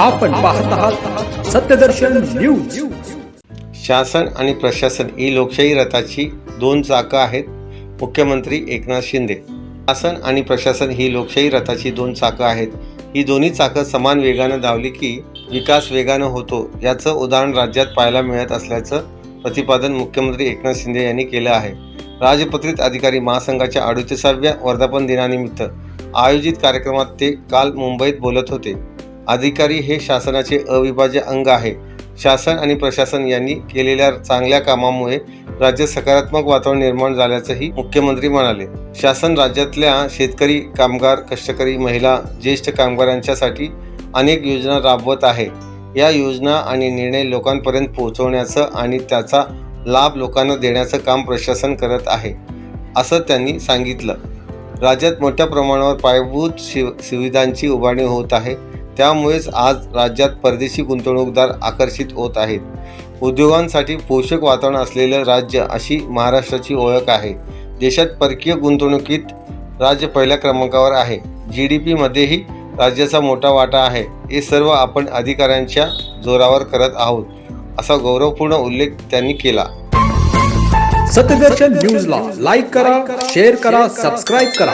आपण पाहत आहात सत्यदर्शन न्यूज. शासन आणि प्रशासन ही लोकशाही रथाची दोन चाकं आहेत. मुख्यमंत्री एकनाथ शिंदे. शासन आणि प्रशासन ही लोकशाही रथाची दोन चाकं आहेत. ही दोन्ही चाकं समान वेगानं धावली की विकास वेगानं होतो याचं उदाहरण राज्यात पाहायला मिळत असल्याचं प्रतिपादन मुख्यमंत्री एकनाथ शिंदे यांनी केलं आहे. राजपत्रित अधिकारी महासंघाच्या अडुतीसाव्या वर्धापन दिनानिमित्त आयोजित कार्यक्रमात ते काल मुंबईत बोलत होते. अधिकारी हे शासनाचे अविभाज्य अंग आहे. शासन आणि प्रशासन यांनी केलेल्या चांगल्या कामामुळे राज्यात सकारात्मक वातावरण निर्माण झाल्याचंही मुख्यमंत्री म्हणाले. शासन राज्यातल्या शेतकरी कामगार कष्टकरी महिला ज्येष्ठ कामगारांच्यासाठी अनेक योजना राबवत आहे. या योजना आणि निर्णय लोकांपर्यंत पोहोचवण्याचं आणि त्याचा लाभ लोकांना देण्याचं काम प्रशासन करत आहे असं त्यांनी सांगितलं. राज्यात मोठ्या प्रमाणावर पायाभूत शिव सुविधांची उभारणी होत आहे. त्यामुळेच आज राज्यात परदेशी गुंतवणूकदार आकर्षित होत आहेत. उद्योगांसाठी पोषक वातावरण असलेलं राज्य अशी महाराष्ट्राची ओळख आहे. देशात परकीय गुंतवणुकीत राज्य पहिल्या क्रमांकावर आहे. जी डी पीमध्येही राज्याचा मोठा वाटा आहे. हे सर्व आपण अधिकाऱ्यांच्या जोरावर करत आहोत असा गौरवपूर्ण उल्लेख त्यांनी केला. सत्यदर्शन न्यूजला लाईक करा शेअर करा. सबस्क्राईब करा.